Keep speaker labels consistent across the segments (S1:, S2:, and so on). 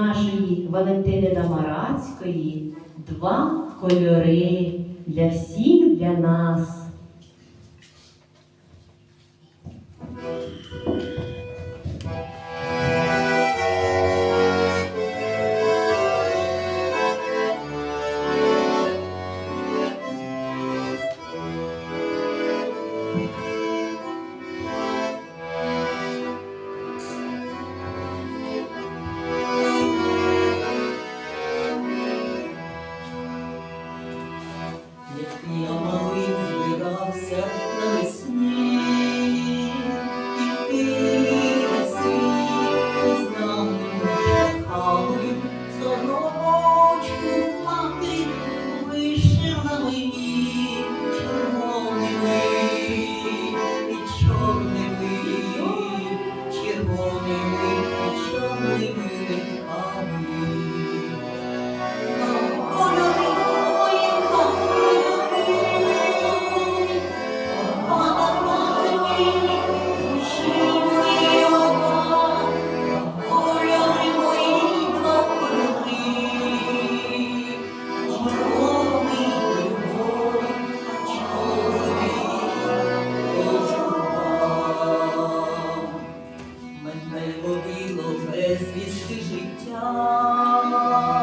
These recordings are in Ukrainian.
S1: нашої Валентини Намарацької два кольори для всіх для нас.
S2: Yeah. Мене водило без вісти життя.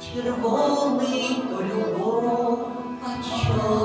S2: червоний то любов, а чорний.